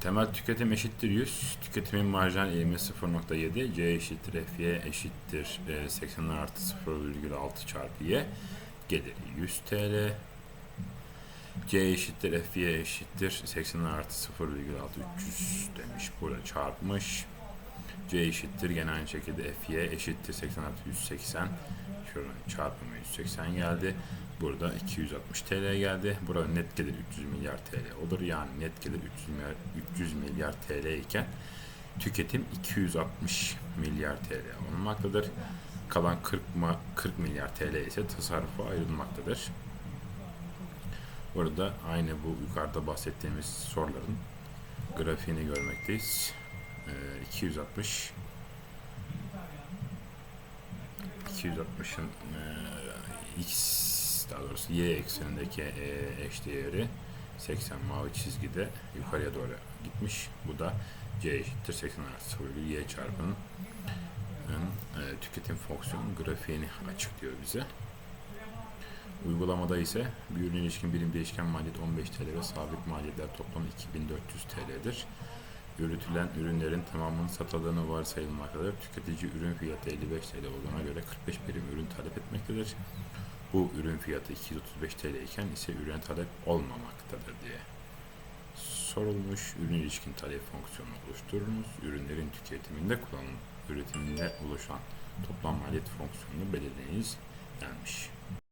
Temel tüketim eşittir 100. Tüketimin marjinal eğimi 0.7. C eşittir Fy eşittir e, 80 artı 0,6 çarpı Y. Geliri 100 TL. C eşittir Fy eşittir 80 artı 0,6 300 demiş. Burada çarpmış. C eşittir gene aynı şekilde Fy eşittir 80 artı 180. Şuradan çarpımı 180 geldi. Burada 260 TL geldi. Burada net gelir 300 milyar TL olur. Yani net gelir 300 milyar, 300 milyar TL iken tüketim 260 milyar TL olmaktadır. Kalan 40, ma- 40 milyar TL ise tasarrufa ayrılmaktadır. Burada aynı bu yukarıda bahsettiğimiz soruların grafiğini görmekteyiz. Ee, 260 260'ın e, x daha doğrusu y eksenindeki e, eşdeğeri 80 mavi çizgide yukarıya doğru gitmiş. Bu da c eşittir 80 artı 0 bölü y çarpının e, tüketim fonksiyonu grafiğini açıklıyor bize. Uygulamada ise bir ürün ilişkin birim değişken maliyet 15 TL ve sabit maliyetler toplam 2400 TL'dir. Üretilen ürünlerin tamamının satıldığını varsayılmaktadır. Tüketici ürün fiyatı 55 TL olduğuna göre 45 birim ürün talep etmektedir. Bu ürün fiyatı 235 TL iken ise ürüne talep olmamaktadır diye sorulmuş. Ürün ilişkin talep fonksiyonu oluşturunuz. Ürünlerin tüketiminde kullanılan üretiminde oluşan toplam maliyet fonksiyonunu belirleyiniz denmiş.